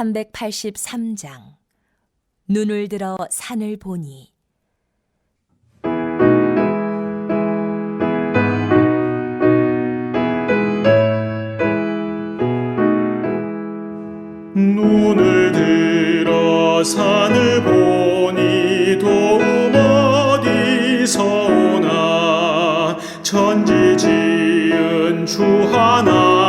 383장. 눈을 들어 산을 보니. 눈을 들어 산을 보니 도움 어디서 오나. 천지 지은 주 하나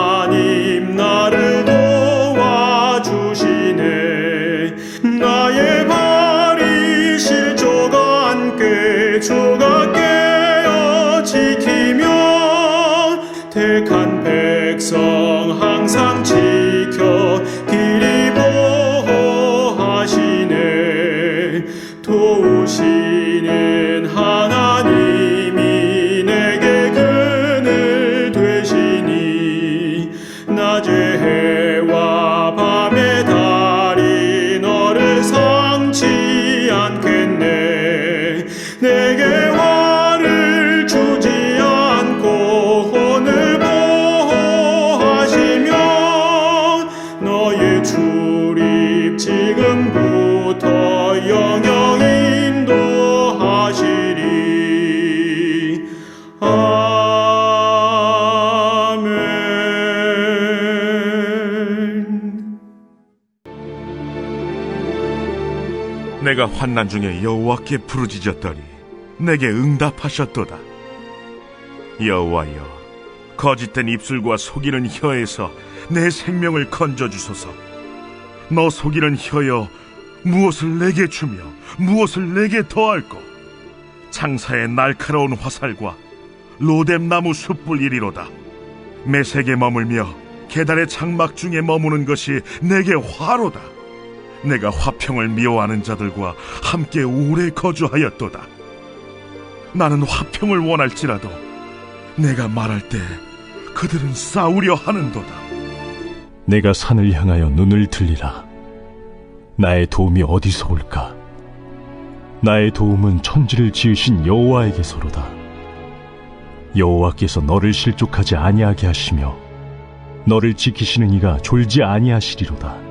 내가 환난 중에 여호와께 부르짖었더니 내게 응답하셨도다. 여호와여, 거짓된 입술과 속이는 혀에서 내 생명을 건져 주소서. 너 속이는 혀여, 무엇을 내게 주며 무엇을 내게 더할꼬? 창사의 날카로운 화살과 로뎀 나무 숯불 이리로다. 매색에 머물며 계달의 장막 중에 머무는 것이 내게 화로다. 내가 화평을 미워하는 자들과 함께 오래 거주하였도다. 나는 화평을 원할지라도 내가 말할 때 그들은 싸우려 하는도다. 내가 산을 향하여 눈을 들리라. 나의 도움이 어디서 올까? 나의 도움은 천지를 지으신 여호와에게서로다. 여호와께서 너를 실족하지 아니하게 하시며 너를 지키시는 이가 졸지 아니하시리로다.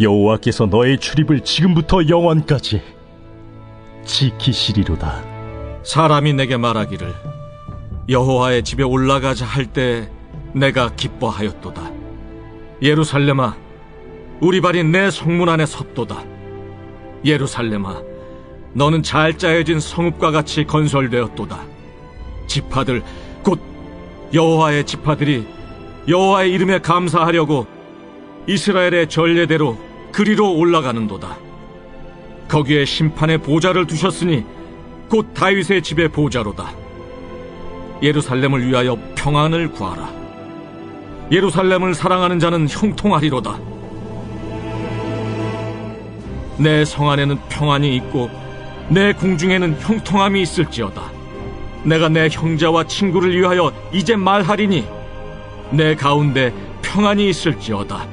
여호와께서 너의 출입을 지금부터 영원까지 지키시리로다 사람이 내게 말하기를 여호와의 집에 올라가자 할 때 내가 기뻐하였도다. 예루살렘아, 우리 발이 내 성문 안에 섰도다. 예루살렘아, 너는 잘 짜여진 성읍과 같이 건설되었도다. 지파들 곧 여호와의 지파들이 여호와의 이름에 감사하려고 이스라엘의 전례대로 그리로 올라가는도다. 거기에 심판의 보좌를 두셨으니 곧 다윗의 집의 보좌로다. 예루살렘을 위하여 평안을 구하라. 예루살렘을 사랑하는 자는 형통하리로다. 내 성 안에는 평안이 있고 내 궁중에는 형통함이 있을지어다. 내가 내 형제와 친구를 위하여 이제 말하리니 내 가운데 평안이 있을지어다.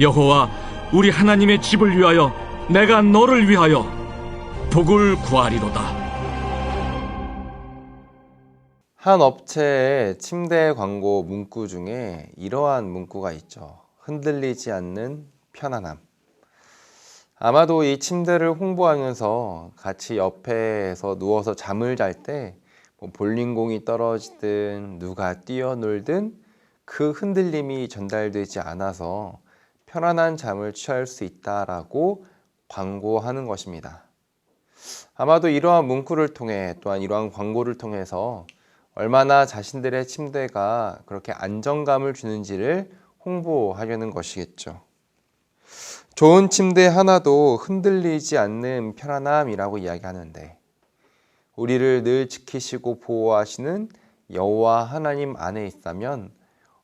여호와 우리 하나님의 집을 위하여 내가 너를 위하여 복을 구하리로다. 한 업체의 침대 광고 문구 중에 이러한 문구가 있죠. 흔들리지 않는 편안함. 아마도 이 침대를 홍보하면서 같이 옆에서 누워서 잠을 잘때 뭐 볼링공이 떨어지든 누가 뛰어놀든 그 흔들림이 전달되지 않아서 편안한 잠을 취할 수 있다라고 광고하는 것입니다. 아마도 이러한 문구를 통해 또한 이러한 광고를 통해서 얼마나 자신들의 침대가 그렇게 안정감을 주는지를 홍보하려는 것이겠죠. 좋은 침대 하나도 흔들리지 않는 편안함이라고 이야기하는데 우리를 늘 지키시고 보호하시는 여호와 하나님 안에 있다면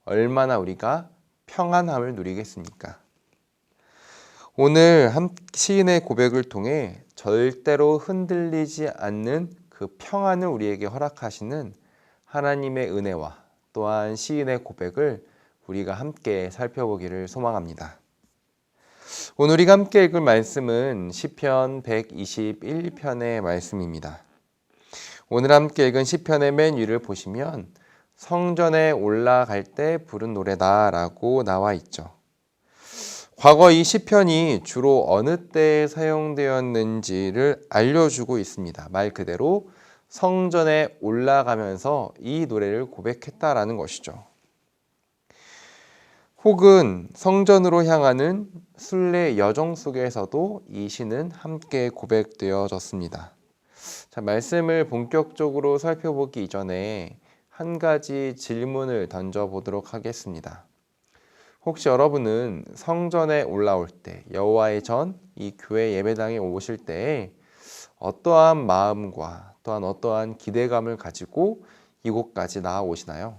얼마나 우리가 평안함을 누리겠습니까? 오늘 한 시인의 고백을 통해 절대로 흔들리지 않는 그 평안을 우리에게 허락하시는 하나님의 은혜와 또한 시인의 고백을 우리가 함께 살펴보기를 소망합니다. 오늘 우리가 함께 읽을 말씀은 시편 121편의 말씀입니다. 오늘 함께 읽은 시편의 맨 위를 보시면 성전에 올라갈 때 부른 노래다라고 나와 있죠. 과거 이 시편이 주로 어느 때에 사용되었는지를 알려주고 있습니다. 말 그대로 성전에 올라가면서 이 노래를 고백했다라는 것이죠. 혹은 성전으로 향하는 순례 여정 속에서도 이 시는 함께 고백되어졌습니다. 자, 말씀을 본격적으로 살펴보기 이전에 한 가지 질문을 던져보도록 하겠습니다. 혹시 여러분은 성전에 올라올 때 여호와의 전 이 교회 예배당에 오실 때 어떠한 마음과 또한 어떠한 기대감을 가지고 이곳까지 나아오시나요?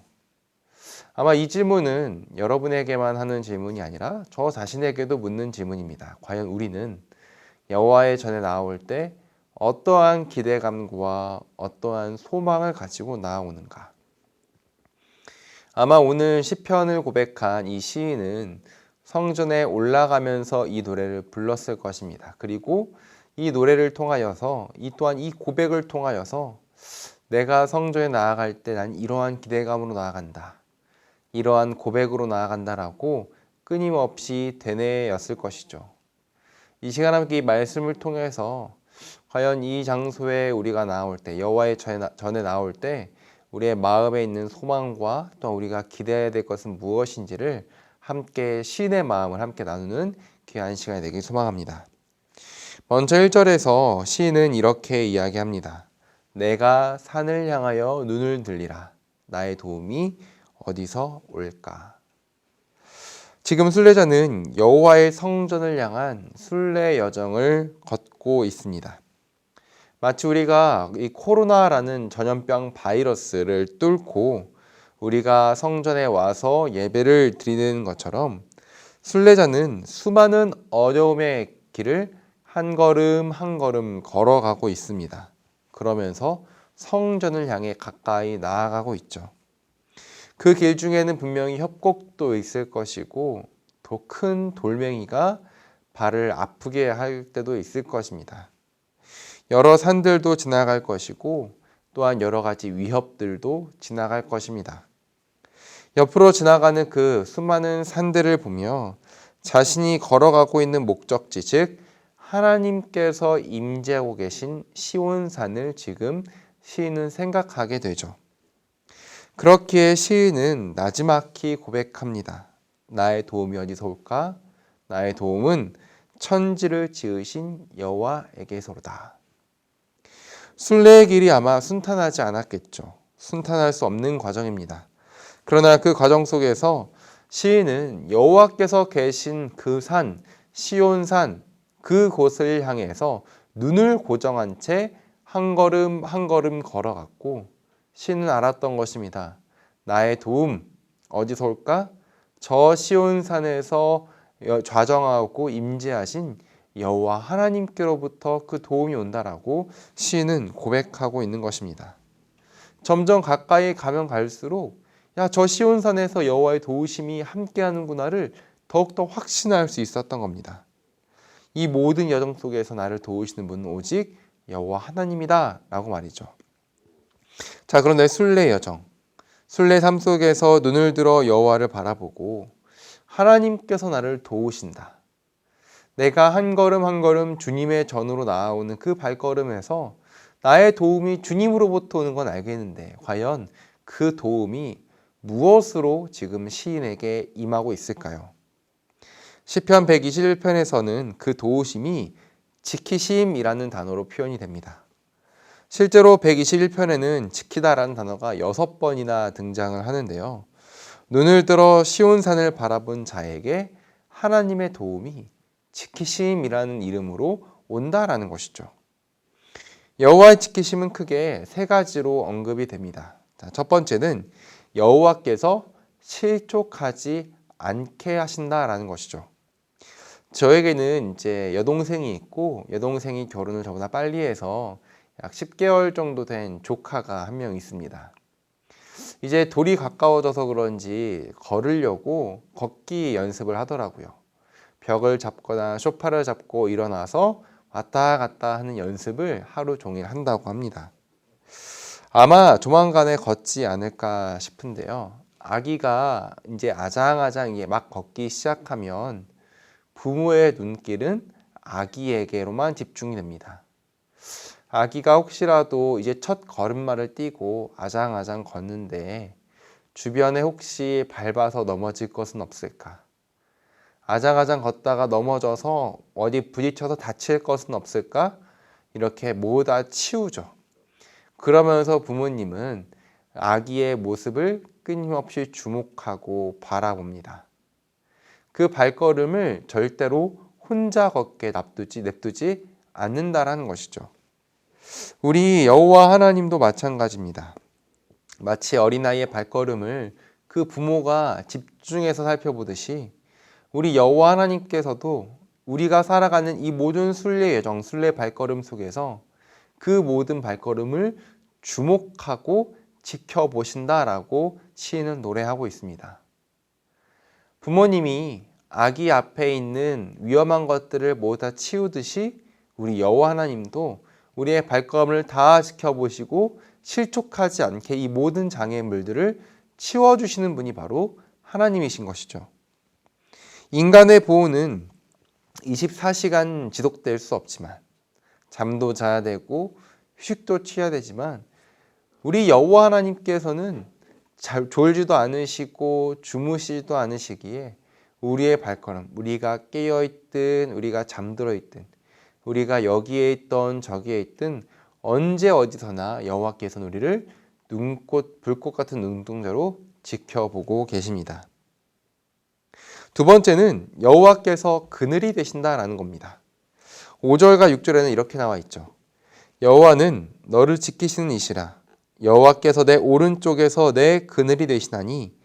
아마 이 질문은 여러분에게만 하는 질문이 아니라 저 자신에게도 묻는 질문입니다. 과연 우리는 여호와의 전에 나올 때 어떠한 기대감과 어떠한 소망을 가지고 나아오는가? 아마 오늘 시편을 고백한 이 시인은 성전에 올라가면서 이 노래를 불렀을 것입니다. 그리고 이 노래를 통하여서 이 또한 이 고백을 통하여서 내가 성전에 나아갈 때 난 이러한 기대감으로 나아간다. 이러한 고백으로 나아간다라고 끊임없이 되뇌였을 것이죠. 이 시간 함께 이 말씀을 통해서 과연 이 장소에 우리가 나올 때 여호와의 전에 나올 때 우리의 마음에 있는 소망과 또 우리가 기대해야 될 것은 무엇인지를 함께 시인의 마음을 함께 나누는 귀한 시간이 되길 소망합니다. 먼저 1절에서 시인은 이렇게 이야기합니다. 내가 산을 향하여 눈을 들리라. 나의 도움이 어디서 올까? 지금 순례자는 여호와의 성전을 향한 순례 여정을 걷고 있습니다. 마치 우리가 이 코로나라는 전염병 바이러스를 뚫고 우리가 성전에 와서 예배를 드리는 것처럼 순례자는 수많은 어려움의 길을 한 걸음 한 걸음 걸어가고 있습니다. 그러면서 성전을 향해 가까이 나아가고 있죠. 그 길 중에는 분명히 협곡도 있을 것이고 더 큰 돌멩이가 발을 아프게 할 때도 있을 것입니다. 여러 산들도 지나갈 것이고 또한 여러 가지 위협들도 지나갈 것입니다. 옆으로 지나가는 그 수많은 산들을 보며 자신이 걸어가고 있는 목적지, 즉 하나님께서 임재하고 계신 시온산을 지금 시인은 생각하게 되죠. 그렇기에 시인은 나지막히 고백합니다. 나의 도움이 어디서 올까? 나의 도움은 천지를 지으신 여호와에게서로다. 순례의 길이 아마 순탄하지 않았겠죠. 순탄할 수 없는 과정입니다. 그러나 그 과정 속에서 시인은 여호와께서 계신 그 산, 시온산 그곳을 향해서 눈을 고정한 채 한 걸음 한 걸음 걸어갔고 시는 알았던 것입니다. 나의 도움 어디서 올까? 저 시온산에서 좌정하고 임재하신 여호와 하나님께로부터 그 도움이 온다라고 시인은 고백하고 있는 것입니다. 점점 가까이 가면 갈수록 야 저 시온산에서 여호와의 도우심이 함께하는구나를 더욱더 확신할 수 있었던 겁니다. 이 모든 여정 속에서 나를 도우시는 분은 오직 여호와 하나님이다라고 말이죠. 자 그런데 순례 여정, 순례 삶 속에서 눈을 들어 여호와를 바라보고 하나님께서 나를 도우신다. 내가 한 걸음 한 걸음 주님의 전으로 나아오는 그 발걸음에서 나의 도움이 주님으로부터 오는 건 알겠는데 과연 그 도움이 무엇으로 지금 시인에게 임하고 있을까요? 시편 121편에서는 그 도우심이 지키심이라는 단어로 표현이 됩니다. 실제로 121편에는 지키다라는 단어가 6번이나 등장을 하는데요. 눈을 들어 시온산을 바라본 자에게 하나님의 도움이 지키심이라는 이름으로 온다라는 것이죠. 여호와의 지키심은 크게 세 가지로 언급이 됩니다. 자, 첫 번째는 여호와께서 실족하지 않게 하신다라는 것이죠. 저에게는 이제 여동생이 있고 여동생이 결혼을 저보다 빨리 해서 약 10개월 정도 된 조카가 한 명 있습니다. 이제 돌이 가까워져서 그런지 걸으려고 걷기 연습을 하더라고요. 벽을 잡거나 소파를 잡고 일어나서 왔다 갔다 하는 연습을 하루 종일 한다고 합니다. 아마 조만간에 걷지 않을까 싶은데요. 아기가 이제 아장아장 이게 막 걷기 시작하면 부모의 눈길은 아기에게로만 집중이 됩니다. 아기가 혹시라도 이제 첫 걸음마를 띄고 아장아장 걷는데 주변에 혹시 밟아서 넘어질 것은 없을까? 아장아장 걷다가 넘어져서 어디 부딪혀서 다칠 것은 없을까? 이렇게 모두 치우죠. 그러면서 부모님은 아기의 모습을 끊임없이 주목하고 바라봅니다. 그 발걸음을 절대로 혼자 걷게 납두지 냅두지 않는다라는 것이죠. 우리 여호와 하나님도 마찬가지입니다. 마치 어린아이의 발걸음을 그 부모가 집중해서 살펴보듯이 우리 여호와 하나님께서도 우리가 살아가는 이 모든 순례 여정, 순례 발걸음 속에서 그 모든 발걸음을 주목하고 지켜보신다라고 시인은 노래하고 있습니다. 부모님이 아기 앞에 있는 위험한 것들을 모두 다 치우듯이 우리 여호와 하나님도 우리의 발걸음을 다 지켜보시고 실족하지 않게 이 모든 장애물들을 치워주시는 분이 바로 하나님이신 것이죠. 인간의 보호는 24시간 지속될 수 없지만 잠도 자야 되고 휴식도 취해야 되지만 우리 여호와 하나님께서는 잘 졸지도 않으시고 주무시지도 않으시기에 우리의 발걸음, 우리가 깨어 있든 우리가 잠들어 있든 우리가 여기에 있던 저기에 있든 언제 어디서나 여호와께서는 우리를 눈꽃 불꽃 같은 눈동자로 지켜보고 계십니다. 두 번째는 여호와께서 그늘이 되신다라는 겁니다. 5절과 6절에는 이렇게 나와 있죠. 여호와는 너를 지키시는 이시라. 여호와께서 내 오른쪽에서 내 그늘이 되시나니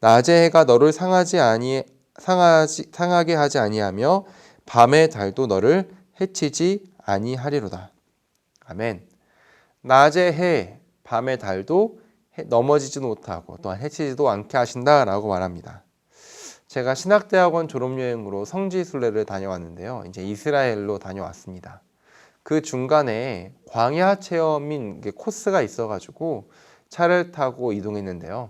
낮의 해가 너를 상하지 아니 상하지 상하게 하지 아니하며 밤의 달도 너를 해치지 아니하리로다. 아멘. 낮의 해, 밤의 달도 해- 넘어지지 못하고 또한 해치지도 않게 하신다라고 말합니다. 제가 신학대학원 졸업여행으로 성지순례를 다녀왔는데요. 이제 이스라엘로 다녀왔습니다. 그 중간에 광야 체험인 게 코스가 있어가지고 차를 타고 이동했는데요.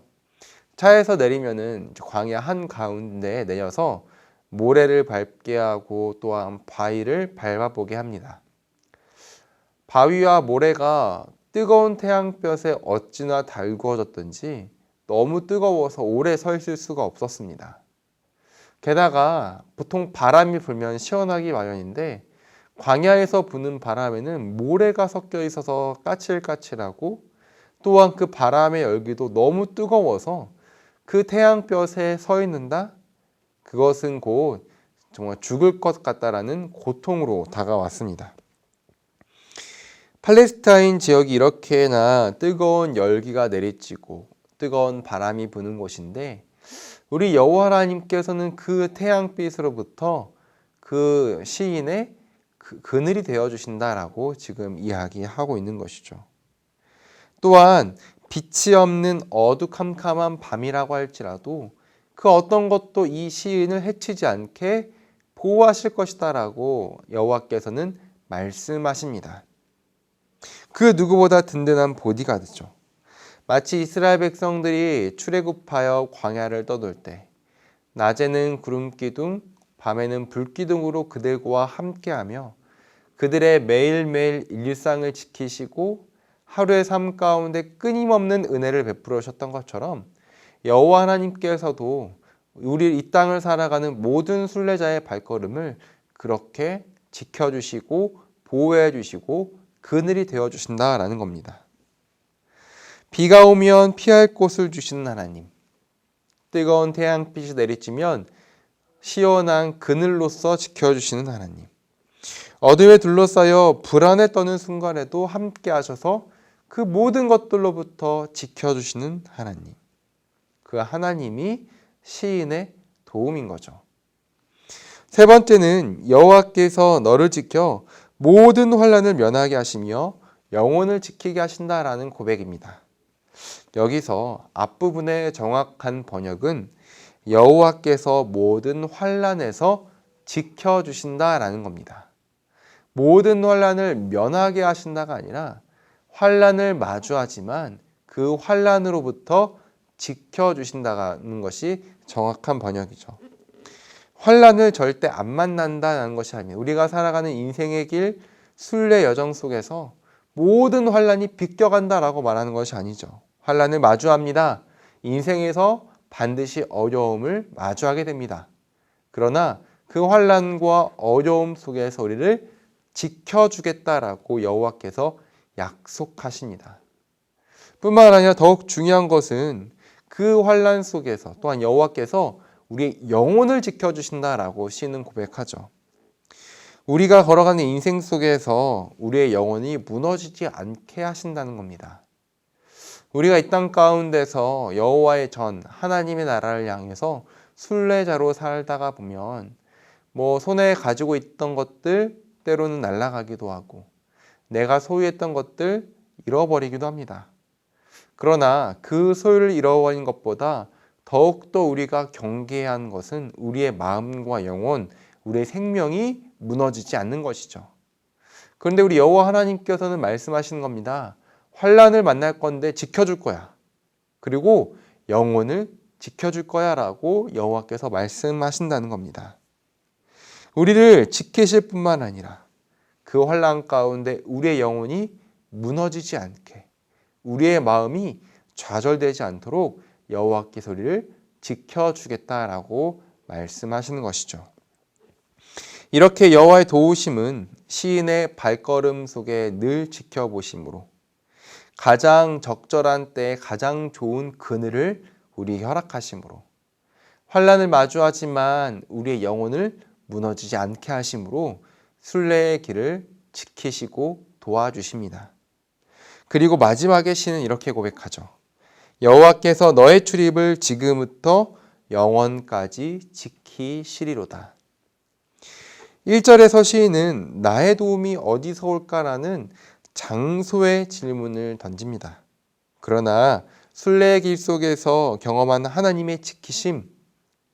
차에서 내리면은 광야 한 가운데에 내려서 모래를 밟게 하고 또한 바위를 밟아보게 합니다. 바위와 모래가 뜨거운 태양볕에 어찌나 달구어졌던지 너무 뜨거워서 오래 서 있을 수가 없었습니다. 게다가 보통 바람이 불면 시원하기 마련인데 광야에서 부는 바람에는 모래가 섞여 있어서 까칠까칠하고 또한 그 바람의 열기도 너무 뜨거워서 그 태양볕에 서 있는다? 그것은 곧 정말 죽을 것 같다라는 고통으로 다가왔습니다. 팔레스타인 지역이 이렇게나 뜨거운 열기가 내리치고 뜨거운 바람이 부는 곳인데 우리 여호와 하나님께서는 그 태양빛으로부터 그 시인의 그 그늘이 되어 주신다라고 지금 이야기하고 있는 것이죠. 또한 빛이 없는 어두캄캄한 밤이라고 할지라도 그 어떤 것도 이 시인을 해치지 않게 보호하실 것이다라고 여호와께서는 말씀하십니다. 그 누구보다 든든한 보디가드죠. 마치 이스라엘 백성들이 출애굽하여 광야를 떠돌 때 낮에는 구름 기둥, 밤에는 불 기둥으로 그들과 함께하며 그들의 매일매일 일상을 지키시고 하루의 삶 가운데 끊임없는 은혜를 베풀으셨던 것처럼 여호와 하나님께서도 우리 이 땅을 살아가는 모든 순례자의 발걸음을 그렇게 지켜주시고 보호해 주시고 그늘이 되어 주신다라는 겁니다. 비가 오면 피할 곳을 주시는 하나님. 뜨거운 태양빛이 내리치면 시원한 그늘로서 지켜주시는 하나님. 어둠에 둘러싸여 불안에 떠는 순간에도 함께 하셔서 그 모든 것들로부터 지켜주시는 하나님. 그 하나님이 시인의 도움인 거죠. 세 번째는 여호와께서 너를 지켜 모든 환란을 면하게 하시며 영혼을 지키게 하신다라는 고백입니다. 여기서 앞부분의 정확한 번역은 여호와께서 모든 환란에서 지켜 주신다라는 겁니다. 모든 환란을 면하게 하신다가 아니라 환란을 마주하지만 그 환란으로부터 지켜 주신다는 것이 정확한 번역이죠. 환란을 절대 안 만난다는 것이 아니에요. 우리가 살아가는 인생의 길 순례 여정 속에서 모든 환란이 비껴간다라고 말하는 것이 아니죠. 환란을 마주합니다. 인생에서 반드시 어려움을 마주하게 됩니다. 그러나 그 환란과 어려움 속에서 우리를 지켜주겠다라고 여호와께서 약속하십니다. 뿐만 아니라 더욱 중요한 것은 그 환란 속에서 또한 여호와께서 우리의 영혼을 지켜주신다라고 시는 고백하죠. 우리가 걸어가는 인생 속에서 우리의 영혼이 무너지지 않게 하신다는 겁니다. 우리가 이 땅 가운데서 여호와의 전 하나님의 나라를 향해서 순례자로 살다가 보면 뭐 손에 가지고 있던 것들 때로는 날아가기도 하고 내가 소유했던 것들 잃어버리기도 합니다. 그러나 그 소유를 잃어버린 것보다 더욱더 우리가 하는 것은 우리의 마음과 영혼, 우리의 생명이 무너지지 않는 것이죠. 그런데 우리 여호와 하나님께서는 말씀하시는 겁니다. 환란을 만날 건데 지켜줄 거야. 그리고 영혼을 지켜줄 거야라고 여호와께서 말씀하신다는 겁니다. 우리를 지키실 뿐만 아니라 그 환란 가운데 우리의 영혼이 무너지지 않게 우리의 마음이 좌절되지 않도록 여호와께서 우리를 지켜주겠다라고 말씀하시는 것이죠. 이렇게 여호와의 도우심은 시인의 발걸음 속에 늘 지켜보심으로 가장 적절한 때에 가장 좋은 그늘을 우리 허락하심으로 환란을 마주하지만 우리의 영혼을 무너지지 않게 하심으로 순례의 길을 지키시고 도와주십니다. 그리고 마지막에 시는 이렇게 고백하죠. 여호와께서 너의 출입을 지금부터 영원까지 지키시리로다. 1절에서 시인은 나의 도움이 어디서 올까라는 장소의 질문을 던집니다. 그러나 순례의 길 속에서 경험한 하나님의 지키심,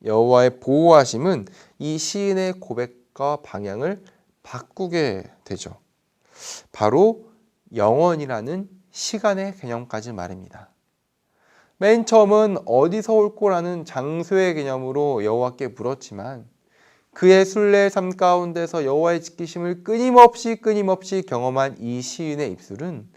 여호와의 보호하심은 이 시인의 고백과 방향을 바꾸게 되죠. 바로 영원이라는 시간의 개념까지 말입니다. 맨 처음은 어디서 올 거라는 장소의 개념으로 여호와께 물었지만 그의 순례 삶 가운데서 여호와의 지키심을 끊임없이 끊임없이 경험한 이 시인의 입술은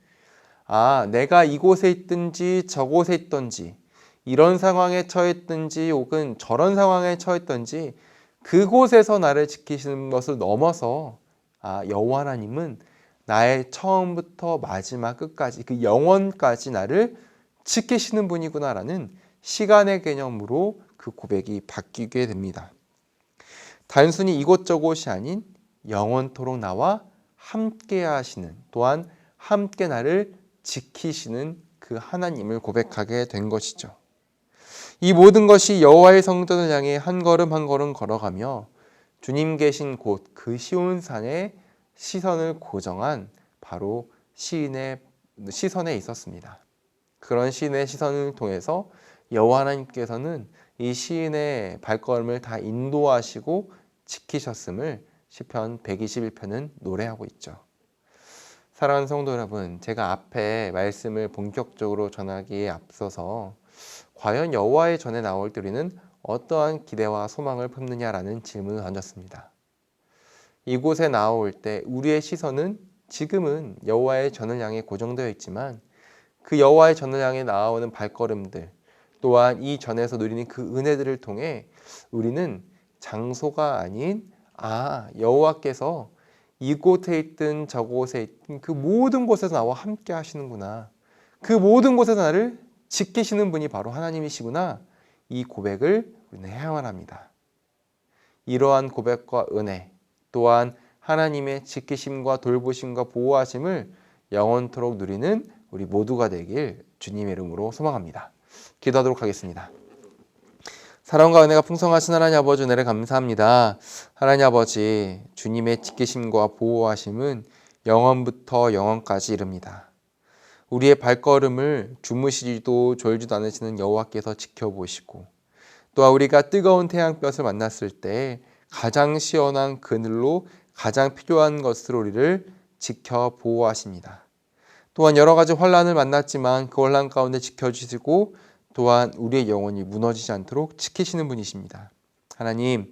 아 내가 이곳에 있든지 저곳에 있든지 이런 상황에 처했든지 혹은 저런 상황에 처했든지 그곳에서 나를 지키시는 것을 넘어서 아 여호와 하나님은 나의 처음부터 마지막 끝까지 그 영원까지 나를 지키시는 분이구나라는 시간의 개념으로 그 고백이 바뀌게 됩니다. 단순히 이곳저곳이 아닌 영원토록 나와 함께 하시는 또한 함께 나를 지키시는 그 하나님을 고백하게 된 것이죠. 이 모든 것이 여호와의 성전을 향해 한 걸음 한 걸음 걸어가며 주님 계신 곳 그 시온 산에 시선을 고정한 바로 시인의 시선에 있었습니다. 그런 시인의 시선을 통해서 여호와 하나님께서는 이 시인의 발걸음을 다 인도하시고 지키셨음을 시편 121편은 노래하고 있죠. 사랑하는 성도 여러분, 제가 앞에 말씀을 본격적으로 전하기에 앞서서 과연 여호와의 전에 나올 때 우리는 어떠한 기대와 소망을 품느냐라는 질문을 던졌습니다. 이곳에 나올 때 우리의 시선은 지금은 여호와의 전을 향해 고정되어 있지만 그 여호와의 전을 향해 나아오는 발걸음들 또한 이 전에서 누리는 그 은혜들을 통해 우리는 장소가 아닌 아 여호와께서 이곳에 있든 저곳에 있든 그 모든 곳에서 나와 함께 하시는구나 그 모든 곳에서 나를 지키시는 분이 바로 하나님이시구나 이 고백을 우리는 해야만 합니다. 이러한 고백과 은혜 또한 하나님의 지키심과 돌보심과 보호하심을 영원토록 누리는 우리 모두가 되길 주님의 이름으로 소망합니다. 기도하도록 하겠습니다. 사랑과 은혜가 풍성하신 하나님 아버지 은혜를 감사합니다. 하나님 아버지 주님의 지키심과 보호하심은 영원부터 영원까지 이릅니다. 우리의 발걸음을 주무시지도 졸지도 않으시는 여호와께서 지켜보시고 또한 우리가 뜨거운 태양볕을 만났을 때 가장 시원한 그늘로 가장 필요한 것으로 우리를 지켜 보호하십니다. 또한 여러 가지 환란을 만났지만 그 환란 가운데 지켜주시고 또한 우리의 영혼이 무너지지 않도록 지키시는 분이십니다. 하나님,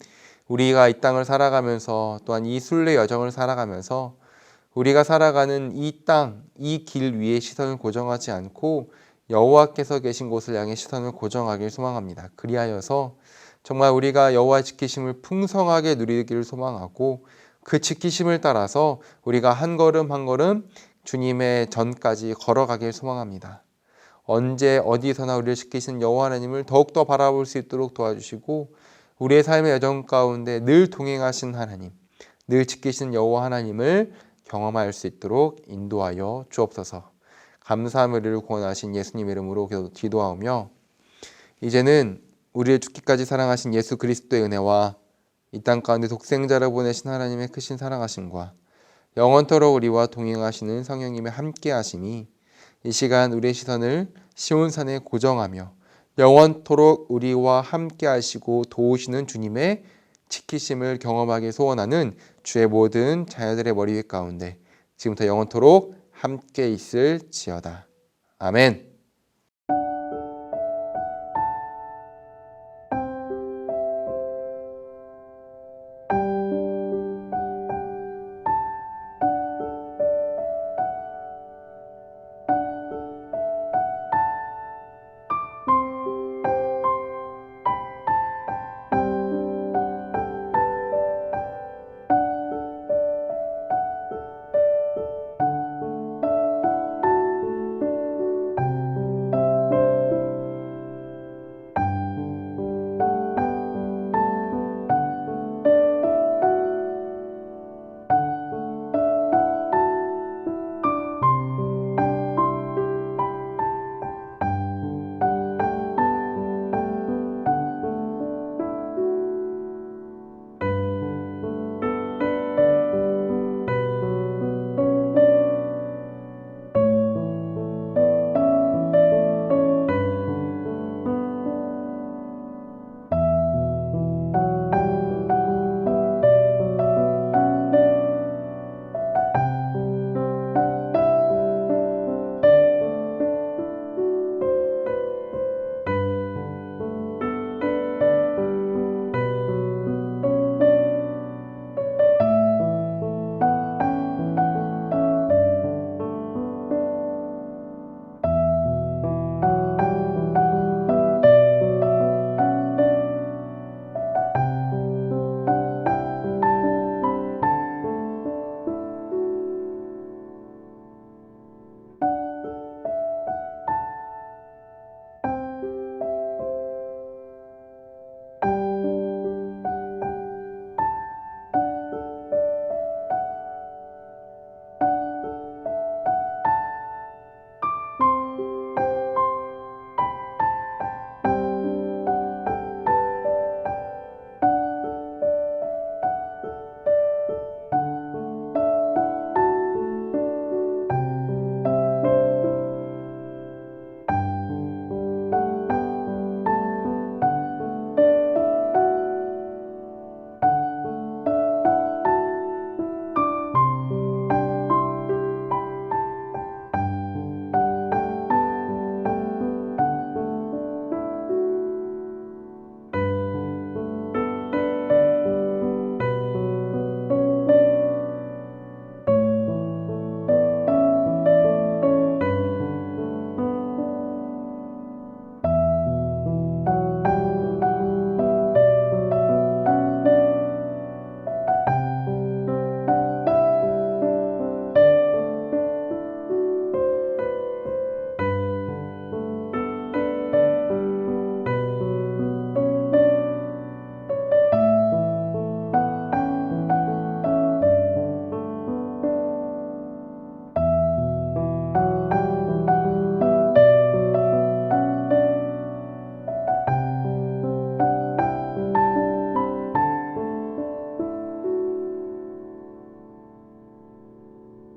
우리가 이 땅을 살아가면서 또한 이 순례 여정을 살아가면서 우리가 살아가는 이 땅, 이 길 위에 시선을 고정하지 않고 여호와께서 계신 곳을 향해 시선을 고정하길 소망합니다. 그리하여서 정말 우리가 여호와의 지키심을 풍성하게 누리기를 소망하고 그 지키심을 따라서 우리가 한 걸음 한 걸음 주님의 전까지 걸어가길 소망합니다. 언제 어디서나 우리를 지키신 여호와 하나님을 더욱더 바라볼 수 있도록 도와주시고 우리의 삶의 여정 가운데 늘 동행하신 하나님, 늘 지키신 여호와 하나님을 경험할 수 있도록 인도하여 주옵소서. 감사함을 구원하신 예수님 이름으로 기도하오며 이제는 우리를 죽기까지 사랑하신 예수 그리스도의 은혜와 이 땅 가운데 독생자를 보내신 하나님의 크신 사랑하심과 영원토록 우리와 동행하시는 성령님의 함께 하심이 이 시간 우리의 시선을 시온산에 고정하며 영원토록 우리와 함께 하시고 도우시는 주님의 지키심을 경험하게 소원하는 주의 모든 자녀들의 머리 위 가운데 지금부터 영원토록 함께 있을 지어다. 아멘.